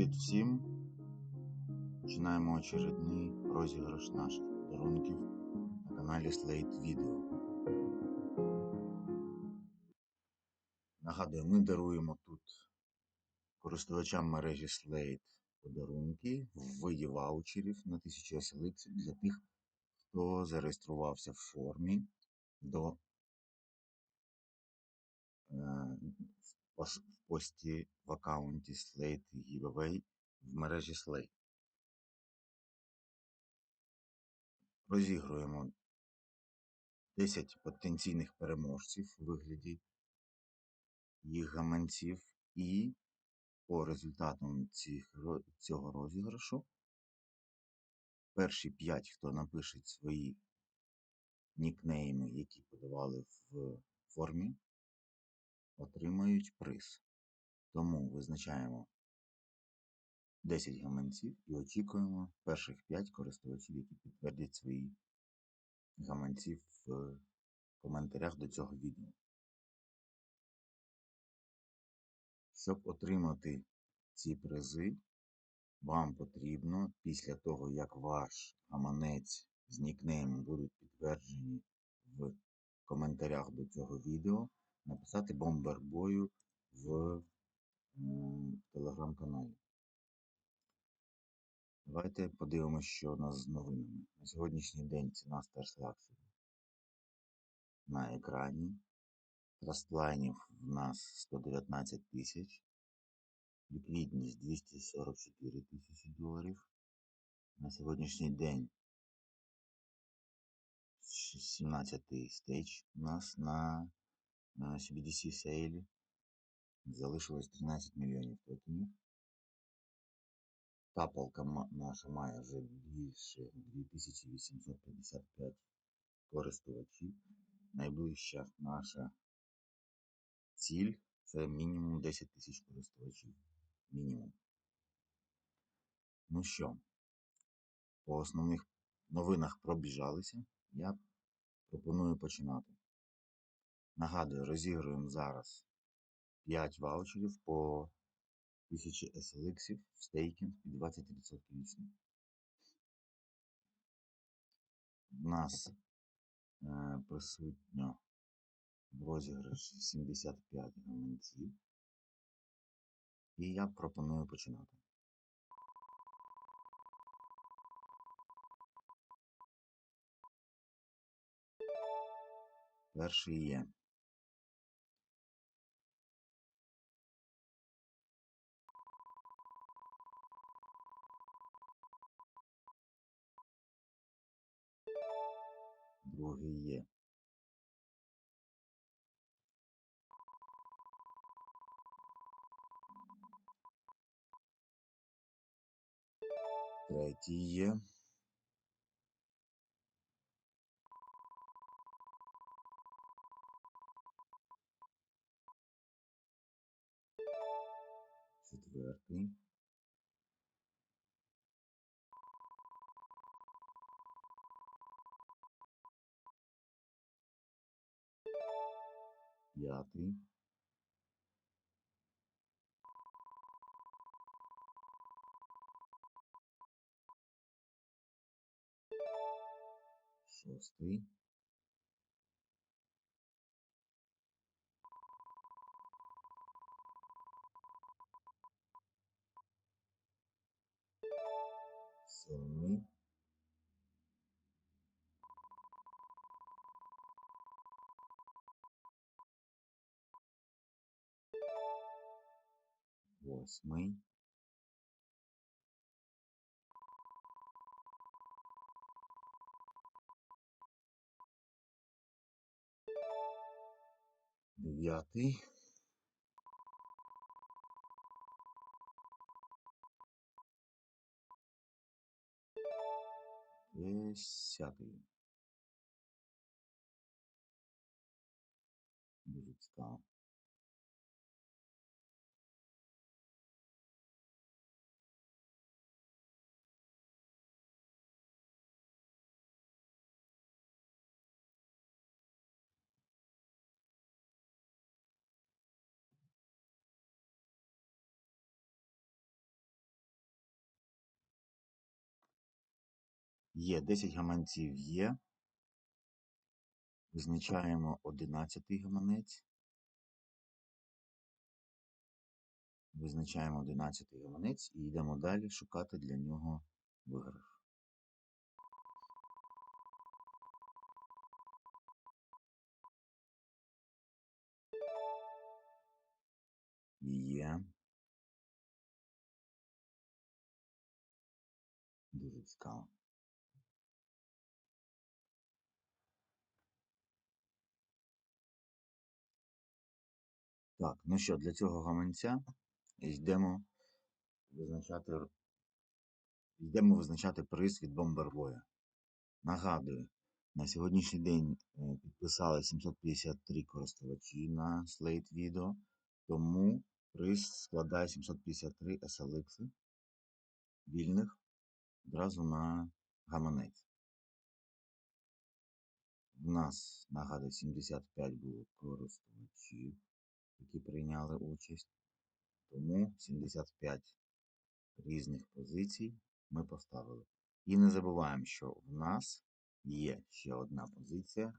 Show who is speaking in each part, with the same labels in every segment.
Speaker 1: Привіт всім! Починаємо очередний розіграш наших подарунків на каналі Slate Video. Нагадую, ми даруємо тут користувачам мережі Slate подарунки в виді ваучерів на 1000 SLX для тих, хто зареєструвався в формі до е, пості в аккаунті Slate Giveaway в мережі Slate. Розігруємо 10 потенційних переможців у вигляді їх гаманців, і по результатам цих, цього розіграшу перші 5, хто напишуть свої нікнейми, які подавали в формі, отримають приз. Тому визначаємо 10 гаманців і очікуємо перших 5 користувачів, які підтвердять свої гаманці в коментарях до цього відео. Щоб отримати ці призи, вам потрібно після того, як ваш гаманець з нікнеймом будуть підтверджені в коментарях до цього відео, написати бомбер бою в телеграм-каналі. Давайте подивимося, що у нас з новинами. На сьогоднішній день ціна старшої акції на екрані. Трастлайнів в нас 119 тисяч. Ліквідність 244 тисячі доларів. На сьогоднішній день 17 стейдж у нас на CBDC сейлі. Залишилось 13 мільйонів токенів. Тапалка наша має вже більше 2855 користувачів. Найближча наша ціль це мінімум 10 тисяч користувачів. Мінімум. Ну що, по основних новинах пробіжалися. Я пропоную починати. Нагадую, розігруємо зараз 5 ваучерів по 1000 SLX в стейкінг під 20% вічно. У нас е, присутньо в розіграші 75 гаманців. І я пропоную починати. Перший є. Другий є. Третій П'ятий. Шостий. Восьмий. Дев'ятий. Десятий. Дуже цікаво. Є 10 гаманців є. Визначаємо 11 гаманець. Визначаємо 11 гаманець і йдемо далі шукати для нього виграш. Є. Дуже цікаво. Так, ну що, для цього гаманця йдемо визначати, йдемо визначати приз від бомбербоя. Нагадую, на сьогоднішній день е, підписали 753 користувачі на Slate Video, тому приз складає 753 SLX вільних одразу на гаманець. У нас, нагадую, 75 було користувачів, які прийняли участь. Тому 75 різних позицій ми поставили. І не забуваємо, що в нас є ще одна позиція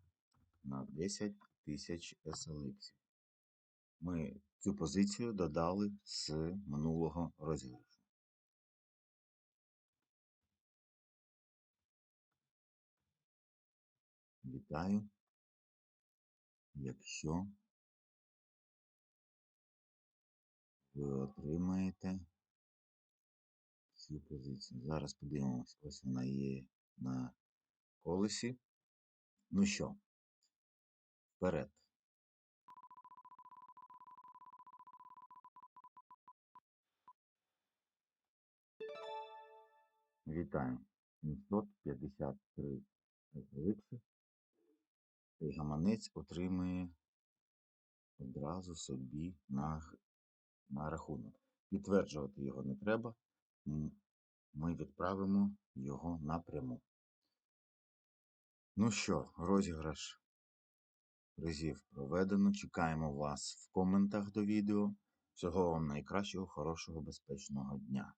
Speaker 1: на 10 тисяч SLX. Ми цю позицію додали з минулого розіграшу. Вітаю. Якщо ви отримаєте цю позицію. Зараз подивимось, ось вона є на колесі. Ну що, вперед. Вітаю. 753 еликси. Цей гаманець отримує одразу собі на, на рахунок. Підтверджувати його не треба. Ми відправимо його напряму. Ну що, розіграш призів проведено. Чекаємо вас в коментах до відео. Всього вам найкращого, хорошого, безпечного дня.